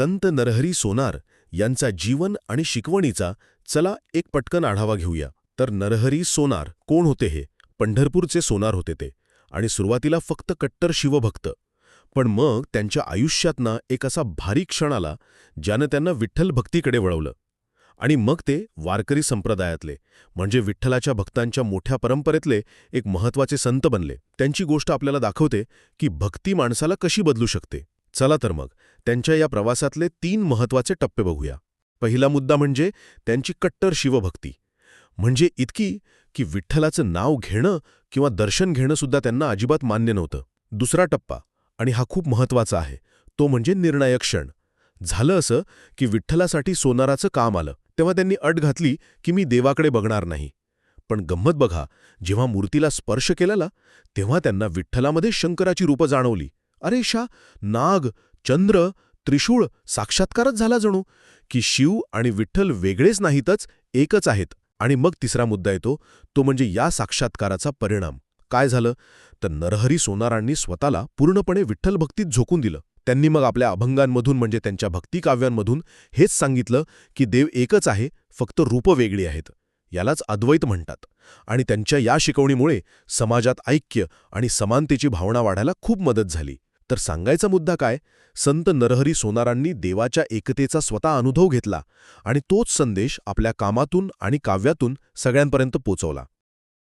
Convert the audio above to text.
संत नरहरी सोनार यांचा जीवन आणि शिकवणीचा चला एक पटकन आढावा घेऊया. तर नरहरी सोनार कोण होते हे? पंढरपूरचे सोनार होते ते. आणि सुरुवातीला फक्त कट्टर शिवभक्त. पण मग त्यांच्या आयुष्यातना एक असा भारी क्षण आला ज्यानं त्यांना विठ्ठल भक्तीकडे वळवलं. आणि मग ते वारकरी संप्रदायातले म्हणजे विठ्ठलाच्या भक्तांच्या मोठ्या परंपरेतले एक महत्त्वाचे संत बनले. त्यांची गोष्ट आपल्याला दाखवते की भक्ती माणसाला कशी बदलू शकते? चला तर मग त्यांच्या या प्रवासातले तीन महत्त्वाचे टप्पे बघूया. पहिला मुद्दा म्हणजे त्यांची कट्टर शिवभक्ती. म्हणजे इतकी की विठ्ठलाचं नाव घेणं किंवा दर्शन घेणं सुद्धा त्यांना अजिबात मान्य नव्हतं. दुसरा टप्पा आणि हा खूप महत्त्वाचा आहे तो म्हणजे निर्णायक क्षण. झालं असं की विठ्ठलासाठी सोनाराचं काम आलं तेव्हा त्यांनी अट घातली की मी देवाकडे बघणार नाही. पण गंमत बघा जेव्हा मूर्तीला स्पर्श केलेला तेव्हा त्यांना विठ्ठलामध्ये शंकराची रूपं जाणवली. अरे शा नाग चंद्र त्रिशूळ साक्षात्कारच झाला जणू. की शिव आणि विठ्ठल वेगळेच नाहीतच एकच आहेत. आणि मग तिसरा मुद्दा येतो तो म्हणजे या साक्षात्काराचा परिणाम. काय झालं? तर नरहरी सोनारांनी स्वतःला पूर्णपणे विठ्ठल भक्तीत झोकून दिलं. त्यांनी मग आपल्या अभंगांमधून म्हणजे त्यांच्या भक्तिकाव्यांमधून हेच सांगितलं की देव एकच आहे फक्त रूपं वेगळी आहेत. यालाच अद्वैत म्हणतात. आणि त्यांच्या या शिकवणीमुळे समाजात ऐक्य आणि समानतेची भावना वाढायला खूप मदत झाली. तर सांगायचा मुद्दा काय? संत नरहरी सोनारांनी देवाच्या एकतेचा स्वतः अनुभव घेतला आणि तोच संदेश आपल्या कामातून आणि काव्यातून सगळ्यांपर्यंत पोचवला.